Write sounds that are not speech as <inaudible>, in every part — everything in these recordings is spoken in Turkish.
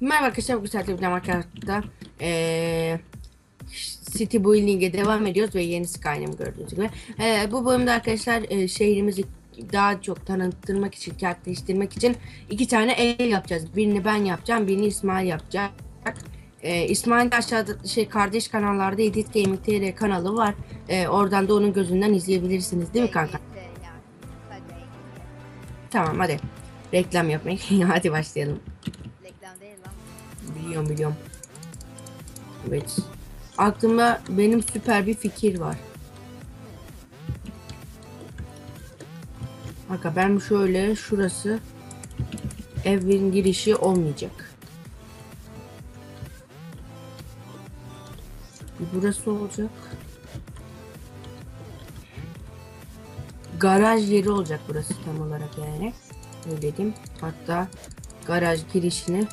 Merhaba arkadaşlar bu saatte bir arkadaşlar eee City Building'e devam ediyoruz ve yeni Skyrim gördüğünüz gibi. Eee, bu bölümde arkadaşlar eee, şehrimizi daha çok tanıtmak için, kentleştirmek için iki tane ev yapacağız. Birini ben yapacağım, birini İsmail yapacak. Eee İsmail de aşağıda şey kardeş kanallarda Edit Gaming TR kanalı var. Eee, oradan da onun gözünden izleyebilirsiniz değil mi kanka? Tamam hadi. Reklam yapmayın. <laughs> hadi başlayalım. Reklam değil lan. Biliyorum biliyorum. Evet. Aklımda benim süper bir fikir var. Kanka ben şöyle şurası evin girişi olmayacak. Burası olacak. Garaj yeri olacak burası tam olarak yani. Öyle dedim. Hatta garaj girişini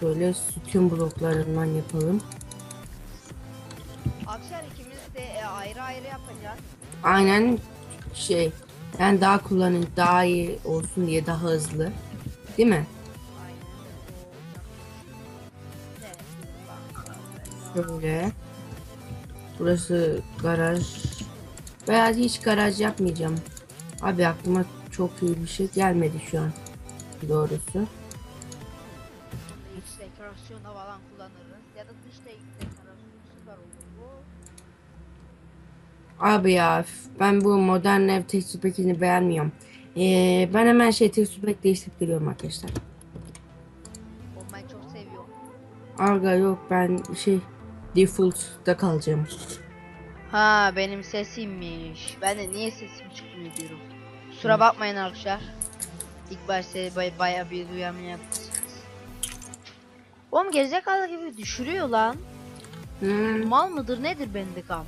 Şöyle sütun bloklarından yapalım. Akşam ikimiz de e, ayrı ayrı yapacağız. Aynen şey yani daha kullanın daha iyi olsun diye daha hızlı. Değil mi? Aynen. Şöyle. Burası garaj. Veya hiç garaj yapmayacağım. Abi aklıma çok iyi bir şey gelmedi şu an. Doğrusu. İç dekorasyonda falan kullanırız. Ya da dış de- dekorasyon süper olur bu. Abi ya ben bu modern ev tekstür pekini beğenmiyorum. Ee, ben hemen şey tekstür pek değiştirip geliyorum arkadaşlar. Onu ben çok seviyorum. Arga yok ben şey default'ta kalacağım. Ha benim sesimmiş. Ben de niye sesim çıkmıyor diyorum. Kusura bakmayın arkadaşlar. İlk başta bay baya bir duyamayacaksınız. Oğlum gerizekalı gibi düşürüyor lan. Hmm, Mal mıdır nedir bende kam?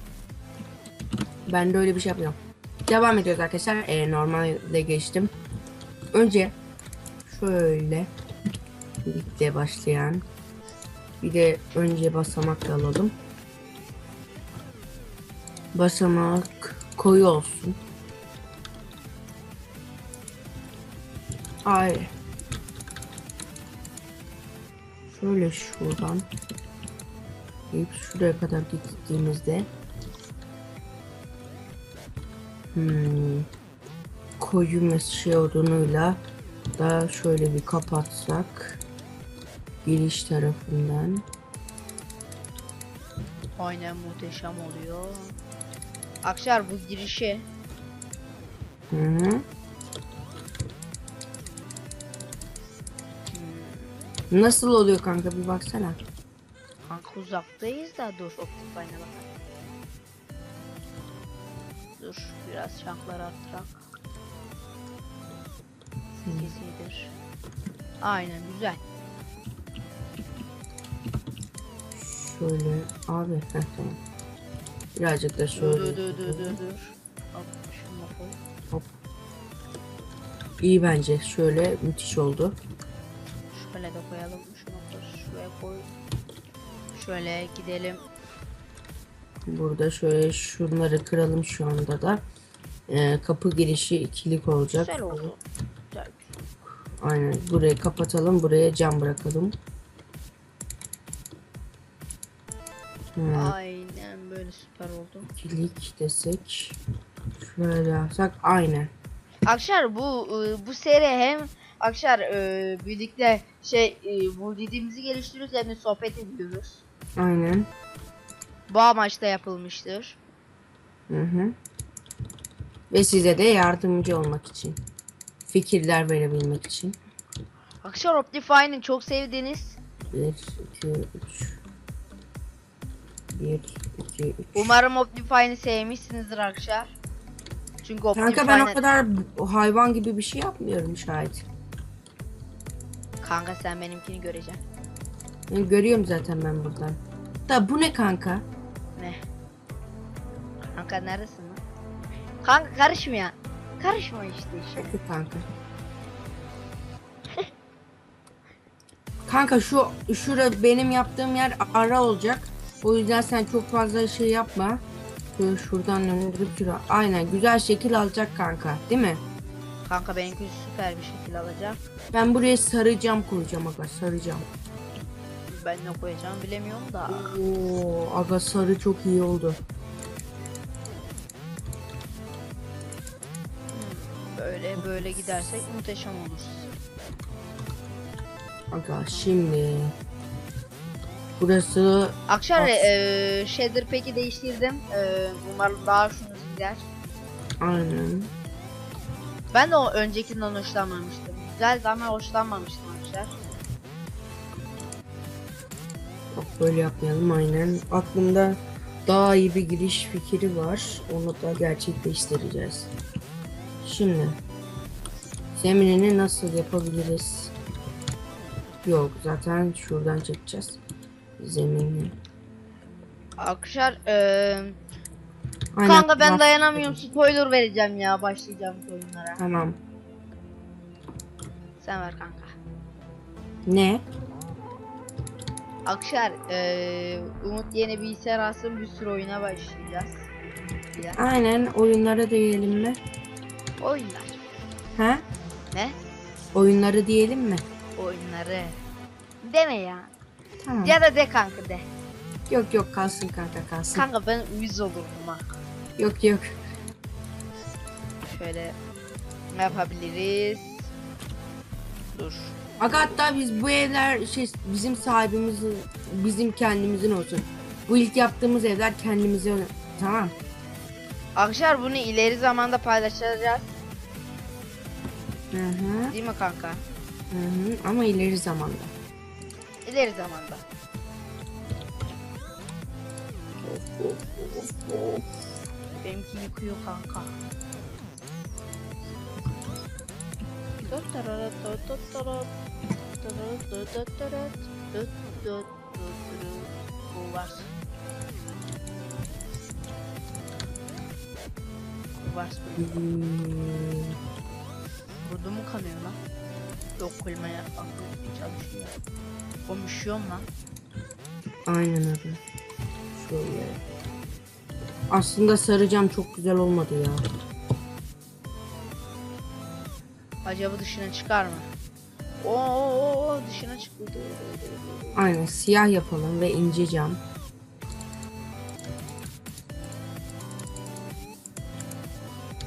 ben de öyle bir şey yapıyorum. Devam ediyoruz arkadaşlar. Ee, normalde geçtim. Önce şöyle birlikte başlayan bir de önce basamak alalım. Basamak koyu olsun. Ay. Şöyle şuradan gelip şuraya kadar gittiğimizde Hmm. Koyu mesaj odunuyla da şöyle bir kapatsak giriş tarafından. Aynen muhteşem oluyor. Akşar bu girişi Hı -hı. Nasıl oluyor kanka bir baksana. kanka uzaktayız da dur Optifine'a bakalım. Dur biraz şanklar arttırak. 8 iyidir. Aynen güzel. Şöyle abi heh, tamam. Birazcık da şöyle. dur dur dur dur dur. Hop koy. İyi bence. Şöyle müthiş oldu. Şöyle de koyalım. Şunu koy. Şuraya koy. Şöyle gidelim. Burada şöyle şunları kıralım şu anda da. Ee, kapı girişi ikilik olacak. Güzel oldu. Güzel. Aynen. Burayı kapatalım. Buraya cam bırakalım. Aynen böyle süper oldu. ikilik desek. Şöyle yapsak aynen. Akşar bu e, bu seri hem Akşar e, birlikte şey e, bu dediğimizi geliştiriyoruz hem de sohbet ediyoruz. Aynen. Bu amaçla yapılmıştır. Hı hı. Ve size de yardımcı olmak için. Fikirler verebilmek için. Akşar Optifine'ın çok sevdiğiniz 1, 2, 3. 1, 2, 3. umarım Optifine'ı sevmişsinizdir Akşar. Çünkü Optifine Kanka ben o kadar hayvan gibi bir şey yapmıyorum şahit. Kanka sen benimkini göreceksin. Ben görüyorum zaten ben buradan. Da bu ne kanka? Ne? Kanka neredesin lan? Kanka karışma ya. Karışma işte işe. Peki kanka. Kanka şu şura benim yaptığım yer ara olacak. O yüzden sen çok fazla şey yapma. Şöyle şuradan döndürüp şuraya. Aynen güzel şekil alacak kanka değil mi? Kanka benimki süper bir şekil alacak. Ben buraya sarı cam koyacağım aga sarı cam. Ben ne koyacağımı bilemiyorum da. Oo aga sarı çok iyi oldu. Böyle böyle gidersek muhteşem olur. Aga şimdi. Burası Akşar As- eee shader peki değiştirdim. Eee, umarım daha hoşunuza gider. aynen. Ben de o öncekinden hoşlanmamıştım. Güzeldi ama hoşlanmamıştım arkadaşlar. Bak böyle yapmayalım aynen. Aklımda daha iyi bir giriş fikri var. Onu da gerçekleştireceğiz. Şimdi zeminini nasıl yapabiliriz? Yok zaten şuradan çekeceğiz. Zeminini. Arkadaşlar eee Aynen, kanka ben bak- dayanamıyorum spoiler vereceğim ya başlayacağım oyunlara. Tamam. Sen ver kanka. Ne? Akşar eee Umut yeni bilgisayar alsın bir sürü oyuna başlayacağız. Bir. Aynen oyunlara diyelim mi? Oyunlar. Ha? Ne? Oyunları diyelim mi? Oyunları. Deme ya. Tamam. Ya da de kanka de. Yok yok kalsın kanka kalsın. Kanka ben uyuz olurum ha. Yok yok. Şöyle ne yapabiliriz? Dur. Aga hatta biz bu evler şey bizim sahibimizin bizim kendimizin olsun. Bu ilk yaptığımız evler kendimize tamam. Akşar bunu ileri zamanda paylaşacağız. Hı hı. Değil mi kanka? Hı hı. Ama ileri zamanda. İleri zamanda. Benimki yıkıyor kanka. Bu var. Bu var. Hmm. Burada mu kanıyor lan? Yok koymaya aklım çalışıyor. Konuşuyorum lan. Aynen öyle. Şöyle. Aslında sarı cam çok güzel olmadı ya. Acaba dışına çıkar mı? Oo, dışına çıktı. Aynen siyah yapalım ve ince cam.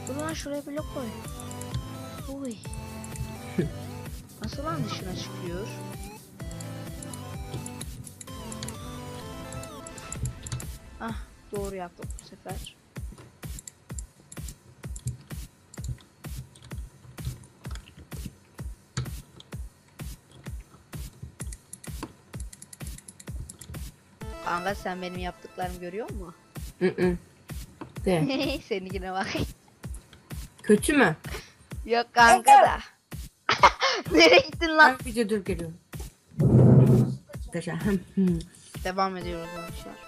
Dur lan şuraya blok koy. Uy. <laughs> Nasıl lan dışına çıkıyor? Ah doğru yaptık bu sefer. Kanka sen benim yaptıklarımı görüyor musun? Hı hı. De. <laughs> Seninkine bak. Kötü mü? Yok kanka da. <laughs> Nereye gittin lan? Ben video dur geliyorum. Arkadaşlar. Devam ediyoruz arkadaşlar.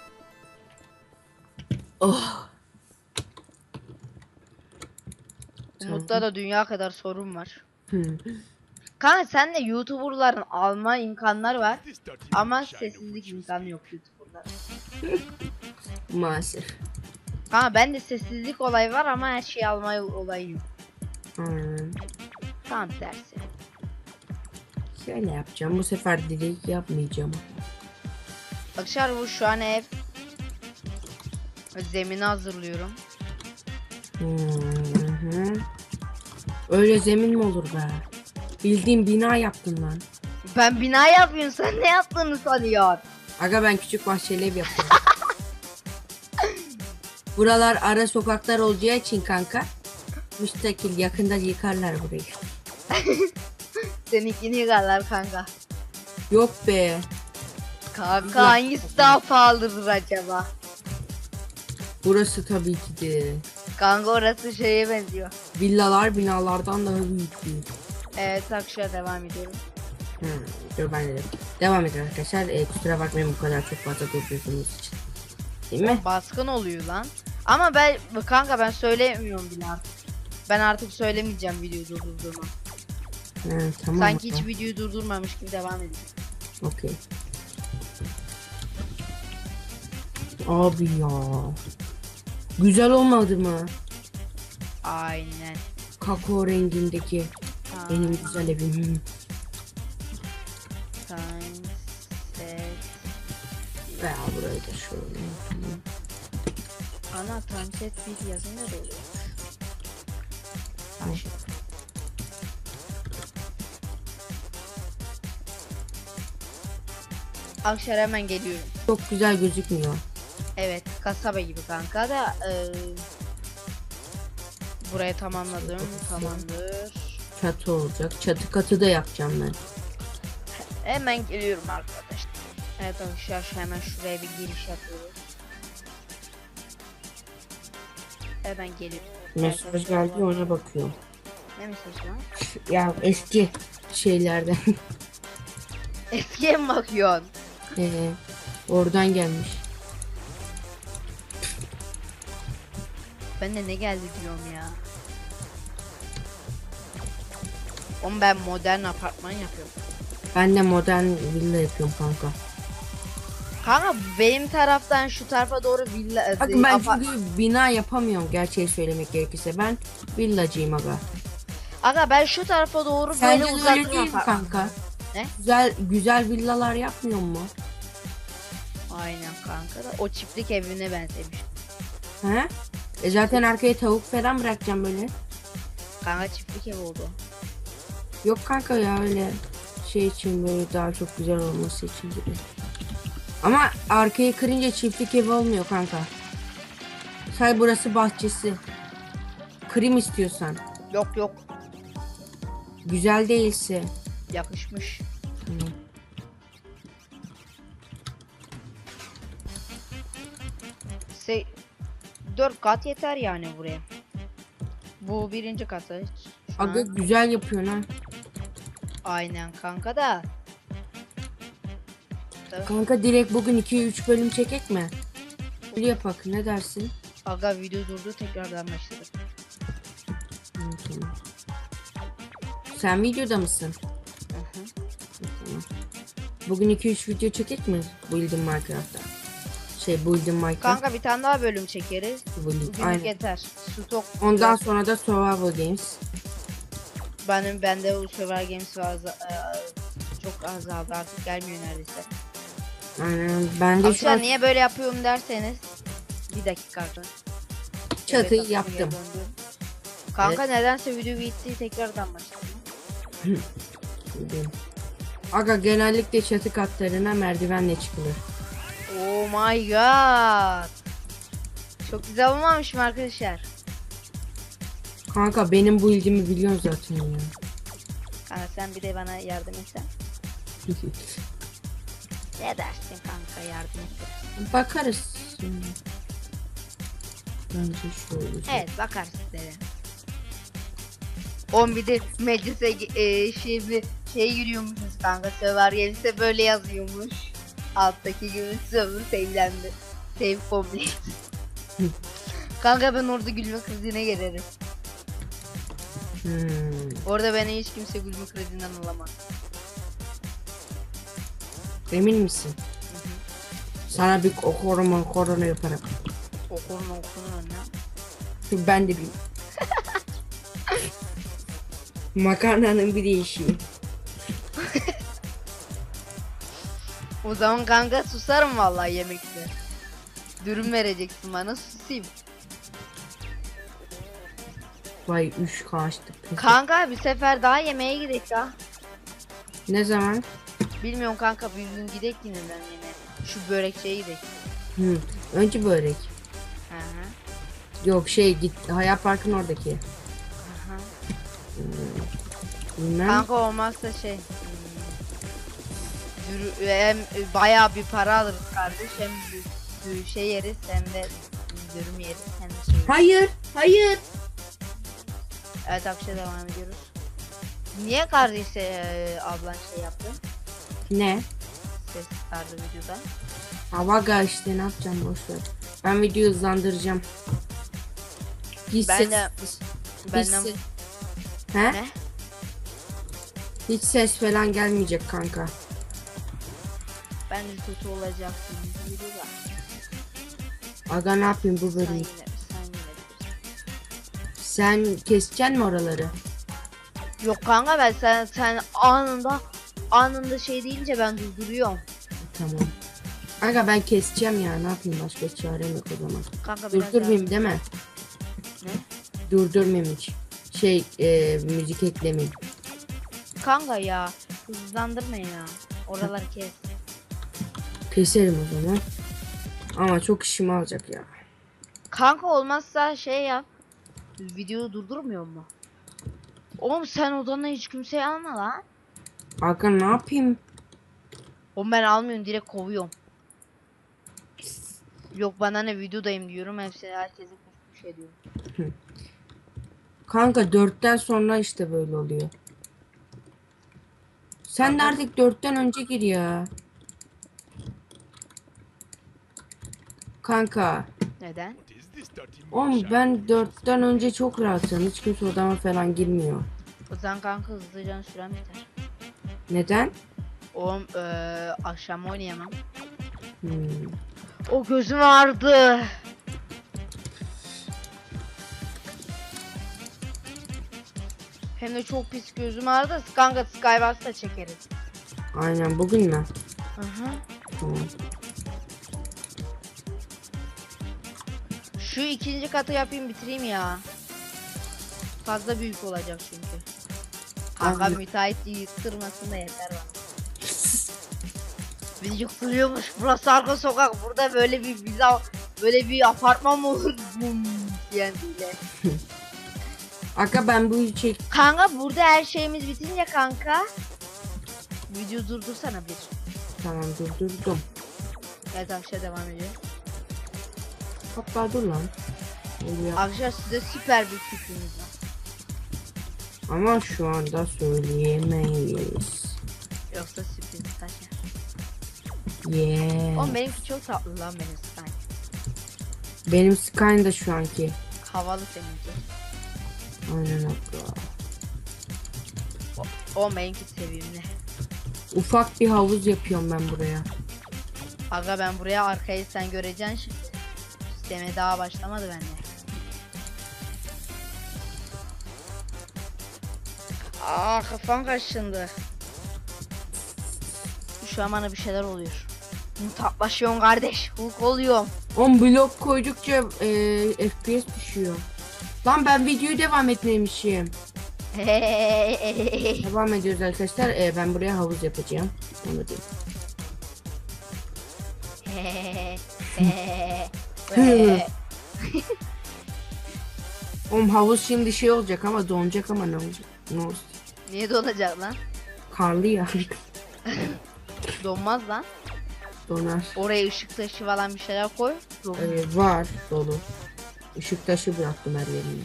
Oh. Umut'ta da dünya kadar sorun var. Kanka sen de YouTuber'ların alma imkanları var ama sessizlik imkanı yok YouTuber'ların. <laughs> Maalesef. Kanka ben de sessizlik olayı var ama her şeyi alma olayı yok. Aynen. Tam tersi. Şöyle yapacağım. Bu sefer direkt yapmayacağım. Arkadaşlar bu şu an ev. Zemini hazırlıyorum. Hı hı. Öyle zemin mi olur be? Bildiğin bina yaptın lan. Ben bina yapıyorum sen ne yaptığını sanıyorsun? Aga ben küçük bahçeli ev yapıyorum. <laughs> Buralar ara sokaklar olacağı için kanka. Müstakil yakında yıkarlar burayı. <laughs> Seninkini yıkarlar kanka. Yok be. Kanka hangisi daha pahalıdır acaba? Burası tabii ki de. Kanka orası şeye benziyor. Villalar binalardan daha büyük büyük. Evet akşam devam ediyorum. Hı, dur ben de. Devam edin arkadaşlar. E, kusura bakmayın bu kadar çok fazla durduğunuz için. Değil mi? Baskın oluyor lan. Ama ben kanka ben söylemiyorum bile artık. Ben artık söylemeyeceğim videoyu durdurduğumu. Ha, tamam. Sanki hiç videoyu durdurmamış gibi devam ediyor. Okey. Abi ya. Güzel olmadı mı? Aynen. Kakao rengindeki Aa, benim güzel evim. Hı. Sunset. Veya burayı da şöyle. yapayım. Ana sunset bir yazınca da oluyor. Akşar hemen geliyorum. Çok güzel gözükmüyor. Evet kasaba gibi kanka da eee burayı tamamladım tamamdır. Çatı olacak. Çatı katı da yapacağım ben. Hemen geliyorum arkadaşlar. Evet arkadaşlar hemen şuraya bir giriş yapıyoruz. Hemen geliyorum. Mesaj geldi ona bakıyorum. Ne mesajı lan? <laughs> Ya eski şeylerden. Eskiye mi bakıyorsun? Ee, oradan gelmiş. Ben de ne geldi diyorum ya. Oğlum ben modern apartman yapıyorum. Ben de modern villa yapıyorum kanka. Kanka benim taraftan şu tarafa doğru villa... Bak e, ben apa- çünkü bina yapamıyorum gerçeği söylemek gerekirse. Ben villacıyım aga. Aga ben şu tarafa doğru Sence böyle uzattım öyle değil mi apartman. kanka? Ne? Güzel güzel villalar yapmıyor mu? Aynen kanka da o çiftlik evine benzemiş. He? E zaten arkaya tavuk falan bırakacağım böyle. Kanka çiftlik ev oldu. Yok kanka ya öyle şey için böyle daha çok güzel olması için gibi. Ama arkayı kırınca çiftlik evi olmuyor kanka. Say burası bahçesi. Kırım istiyorsan. Yok yok Güzel değilse. yakışmış. Tamam. Se 4 kat yeter yani buraya. Bu birinci katı. Şu Aga an- güzel yapıyorsun ha. Aynen kanka da. Kanka direkt bugün 2-3 bölüm çekek mi? Öyle yapak ne dersin? Aga video durdu tekrardan başladı. Tamam. Sen videoda mısın? Hı hı. Tamam. Bugün 2-3 video çekek mi? Building Minecraft'ta. Şey Building Minecraft. Kanka bir tane daha bölüm çekeriz. Building. Bugünlük Aynen. yeter. Stok. Ondan sonra da Survival Games. benim bende o Survivor Games var. e, çok azaldı artık gelmiyor neredeyse. Aynen. Ben de şu Arkadaşlar an niye böyle yapıyorum derseniz bir dakika arkadaşlar. çatıyı Evet, yaptım. geri döndüm. Kanka nedense video bitti tekrardan başladım. Aga genellikle çatı katlarına merdivenle çıkılır. Oh my god. Çok güzel olmamış mı arkadaşlar? Kanka benim bu ilgimi biliyorsun zaten ya. Kanka sen bir de bana yardım etsen. <laughs> Ne dersin kanka yardım et. Bakarız şimdi. Bence şöyle. Evet bakarsın dedi. On bir de meclise e, şey bir şey yürüyormuşuz kanka Söver gelirse böyle yazıyormuş. Alttaki Söver sevlendi. Sev complete. kanka ben orada gülme krizine gelirim. Hmm. Orada beni hiç kimse gülme krizinden alamaz. Emin misin? Sana bir koruma korona yaparım. Okurun okurun ne? Dur Ben de bileyim. <laughs> Makarnanın bir değişiği. O zaman kanka susarım vallahi yemekte. Dürüm vereceksin bana susayım. Vay üç kaçtık. Kanka bir sefer daha yemeğe gidelim ya. Ne zaman? Bilmiyorum kanka bir gün gidek yine ben yemeğe. Şu börekçiye gidelim. Hı. Önce börek. Hı hı. Yok şey git Hayat Park'ın oradaki. hı hı. Bilmem. Kanka olmazsa şey. Dürü- hem e, bayağı bir para alırız kardeş hem şey yeriz hem de dürüm yeriz hem de şey. Hayır. Hayır. Evet akşam devam ediyoruz. Niye kardeşe e, ablan şey yaptı? Ne? Ses çıkardı videoda. Havaga işte ne yapacağım boşver. Ben videoyu hızlandıracağım. Hiç Ben ses, de- hiç Benden ses- He? ne? Hiç ses falan gelmeyecek kanka. Ben de kötü olacaksın videoda. Aga ne yapayım bu Sen bölümü? yine, sen Sen keseceksin mi oraları? Yok kanka ben sen sen anında anında şey deyince ben durduruyorum. Tamam. Kanka ben keseceğim ya. Ne yapayım başka çarem yok o zaman. Kanka biraz daha- Durdurmayayım değil mi? Ne? Durdurmayayım hiç. Şey e, müzik eklemeyeyim. Kanka ya hızlandırma ya. Oraları kes. Keserim o zaman. Ama çok işimi alacak ya. Kanka olmazsa şey yap. Videoyu durdurmuyor mu? Oğlum sen odana hiç kimseyi alma lan. Hakan ne yapayım? Oğlum ben almıyorum direkt kovuyorum. Yok bana ne videodayım diyorum hepsi herkese bir şey diyor. Kanka dörtten sonra işte böyle oluyor. Sen de artık dörtten önce gir ya. Kanka. Neden? Oğlum ben dörtten önce çok rahatım. Hiç kimse odama falan girmiyor. O zaman kanka hızlıca süren biter. Neden? Oğlum eee akşam oynayamam. Hmm. O gözüm ağrıdı. Hem de çok pis gözüm ağrıdı. Kanka Skybox'ta çekeriz. Aynen bugün mü? Hı hı. Tamam. Şu ikinci katı yapayım bitireyim ya. Fazla büyük olacak çünkü. Kanka müteahhit yıktırmasın da yeter bana. <laughs> Beni yıktırıyormuş. Burası arka sokak. Burada böyle bir biza böyle bir apartman mı olur? Bum diyen bile. <laughs> Aga ben bu çek Kanka burada her şeyimiz bitince kanka. Video durdursana bir. tamam durdurdum. Evet akşam devam ediyor. Hatta dur lan. Akşam size süper bir fikrimiz var. Ama şu anda söyleyemeyiz. Yoksa sürpriz kaçar. Yeah. Oğlum benimki çok tatlı lan benim Sky. Benim Skyne da şu anki. Havalı seninki. Aynen abla. Oğlum benimki sevimli. Ufak bir havuz yapıyorum ben buraya. Aga ben buraya arkayı sen göreceksin şimdi. Sisteme daha başlamadı bende. Aa kafam kaşındı. Şu an bana bir şeyler oluyor. Mutaplaşıyorum kardeş. Hulk oluyorum. 10 blok koydukça e, FPS düşüyor. Lan ben videoyu devam etmemişim. Devam ediyoruz arkadaşlar. E, ben buraya havuz yapacağım. Onu diyeyim. Oğlum havuz şimdi şey olacak ama donacak ama ne olacak? Ne olacak? Niye donacak lan? Karlı ya. <laughs> Donmaz lan. Donar. Oraya ışık taşı falan bir şeyler koy. Don. E, var dolu. Işık taşı bıraktım her yerine.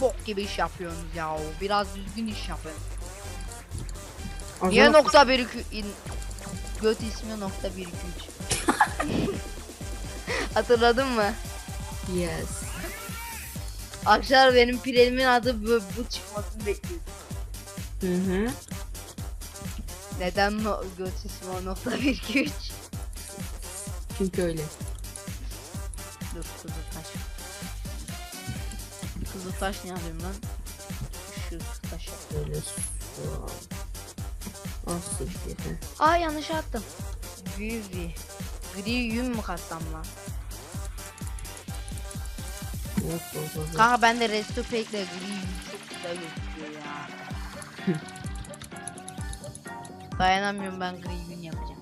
Bok gibi iş yapıyorsunuz ya. Biraz düzgün iş yapın. Niye nokta bir iki in... Göt ismi nokta bir iki üç. Hatırladın mı? Yes. Akşam benim pirelimin adı bu, bu çıkmasını bekliyorum. Hı hı. Neden no, göt ismi o nokta bir iki üç? Çünkü öyle. Dur kızıl taş. Kızıl taş ne yapayım lan? Şu taşı. Öyle. Wow. Ah siktir. heh. Aa yanlış attım. Büyüvi. Gri yün mü katsam lan? Kanka ben de resto pack'le gri çok güzel gözüküyor ya. <laughs> Dayanamıyorum ben gri yün yapacağım.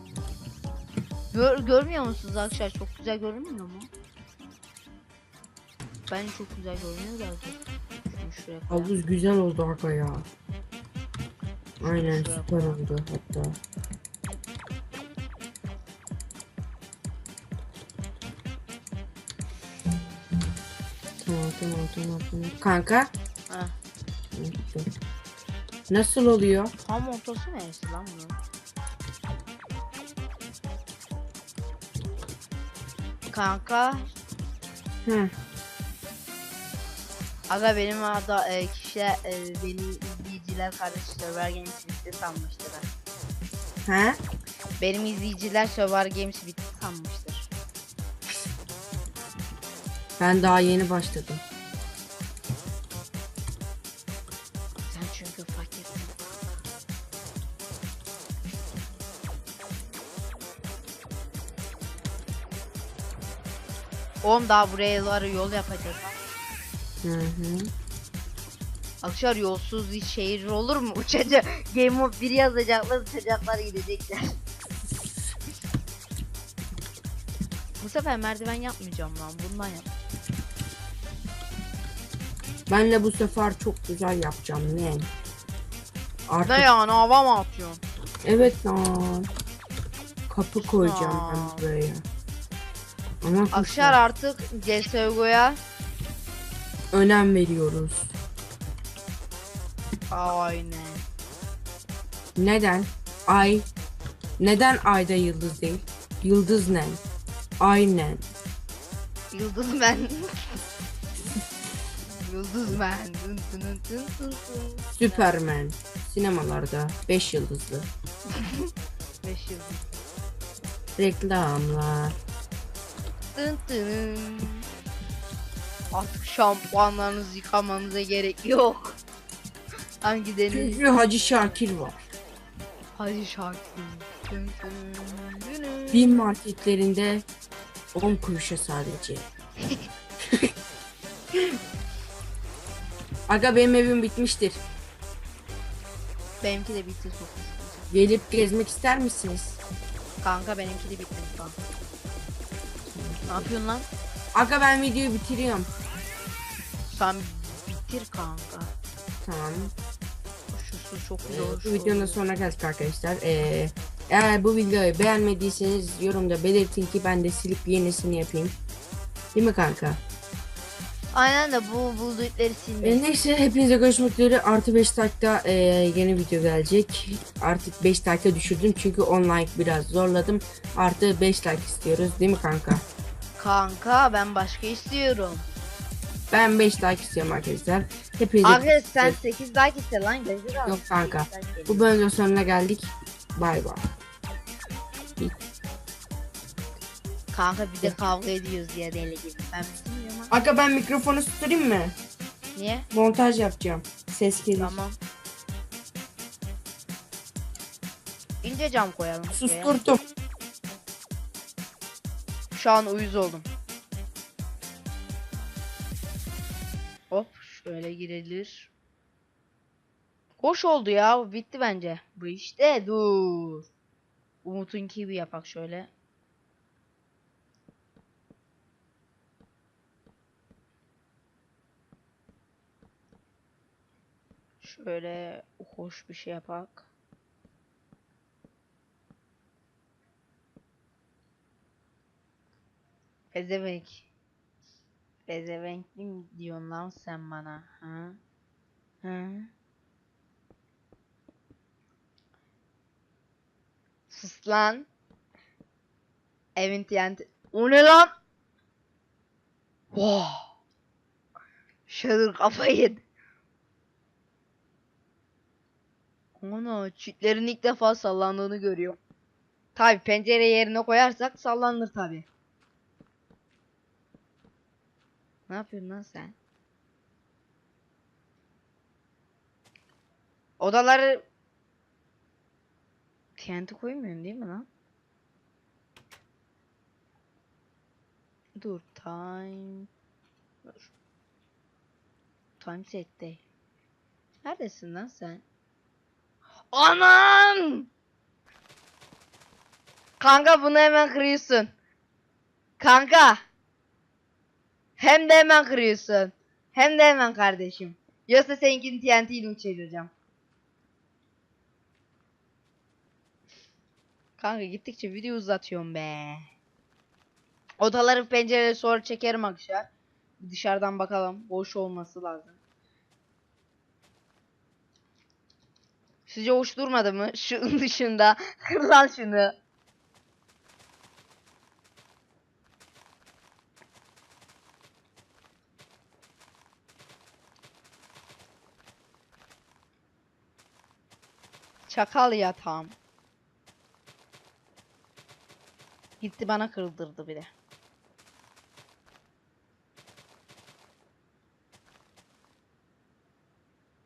Gör, görmüyor musunuz arkadaşlar? Çok güzel görünmüyor mu? Ben çok güzel görünüyor da. Havuz güzel oldu aga ya. Aynen süper oldu hatta. Tamam tamam tamam. Kanka. Unuttum. Nasıl oluyor? Tam ortası neresi lan bunun? Kanka Hı. Aga benim ada e, kişiler e, benim izleyiciler kardeş Server Games bitti sanmıştır. ha. He? Benim izleyiciler Server Games bitti sanmıştır. Ben daha yeni başladım. Sen çünkü fakirsin. Oğlum daha buraya buralara yol yapacağız. Hı hı. Akşar yolsuz bir şehir olur mu? Uçacak. Game of 1 yazacaklar, uçacaklar gidecekler. Bu sefer merdiven yapmayacağım lan. Bundan yap. Ben de bu sefer çok güzel yapacağım ne? Artık Ne yani hava mı atıyorsun? evet lan. Kapı koyacağım Aa. ben buraya. Ama Akşar artık CSGO'ya önem veriyoruz. Aynen. Neden? Ay. Neden ayda yıldız değil? Yıldız ne? Aynen. Yıldız ben. Yıldız ben. Dın dın dın dın dın dın. Superman. Sinemalarda 5 yıldızlı. Beş yıldız. Reklamlar. Dın dın. Artık şampuanlarınızı yıkamanıza gerek yok. Hangi deniz? Çünkü Hacı Şakir var. Hacı Şarkı. Dın dın dın dın. Bin marketlerinde 10 kuruşa sadece. Aga benim evim bitmiştir. Benimki de bitti çok sıkıntı. Gelip gezmek ister misiniz? Kanka benimki de bitti kanka. Ne yapıyorsun lan? Aga ben videoyu bitiriyorum. Sen bitir kanka. Tamam. Şu su çok zor. bu videonun da sonuna geldik arkadaşlar. Ee, eğer bu videoyu beğenmediyseniz yorumda belirtin ki ben de silip yenisini yapayım. Değil mi kanka? Aynen de bu buldukları silmek. Ee, neyse hepinize görüşmek üzere. Artı 5 dakika ee, yeni video gelecek. Artık 5 dakika düşürdüm çünkü 10 like biraz zorladım. Artı 5 like istiyoruz değil mi kanka? Kanka ben başka istiyorum. Ben 5 like istiyorum arkadaşlar. Hepinize Arkadaş sen 8 like iste lan gözür. Yok kanka. Bu bölümün sonuna geldik. Bay bay. Kanka bir de kavga ediyoruz ya deli gibi. Ben bilmiyorum ama. Aga ben mikrofonu susturayım mı? Niye? Montaj yapacağım. Ses gelir. Tamam. İnce cam koyalım. şuraya. Susturdum. Şu an uyuz oldum. Hop şöyle girilir. Hoş oldu ya. Bitti bence. Bu işte dur. Umut'un gibi yapak şöyle. Şöyle hoş bir şey yapak. Pezevenk. Pezevenk mi diyorsun lan sen bana? Ha? Ha? Sus lan. Evin TNT. O ne lan? Wow. Shader kafayı yedi. Ana çitlerin ilk defa sallandığını görüyorum. Tabi pencere yerine koyarsak sallanır tabi. Ne yapıyorsun lan sen? Odaları TNT koymuyorsun değil mi lan? Dur time Dur. Time set değil. Neredesin lan sen? Anam! Kanka bunu hemen kırıyorsun. Kanka. Hem de hemen kırıyorsun. Hem de hemen kardeşim. Yoksa seninkini TNT ile uçuracağım. Kanka gittikçe video uzatıyorum be. Odaların pencereleri sonra çekerim akşam. Dışarıdan bakalım. Boş olması lazım. Sizce hoş durmadı mı? Şunun <laughs> dışında. Kır lan şunu. Çakal yatağım. Gitti bana kırdırdı bir de.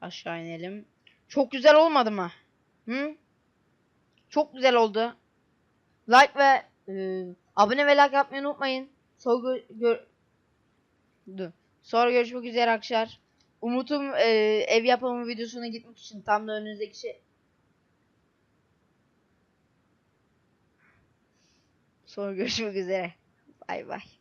Aşağı inelim. Çok güzel olmadı mı? Hı? Çok güzel oldu. Like ve e, abone ve like yapmayı unutmayın. Sonra gör... Dur. Sonra görüşmek üzere arkadaşlar. Umut'um e, ev yapımı videosuna gitmek için tam da önünüzdeki şey. Sonra görüşmek üzere. Bay bay.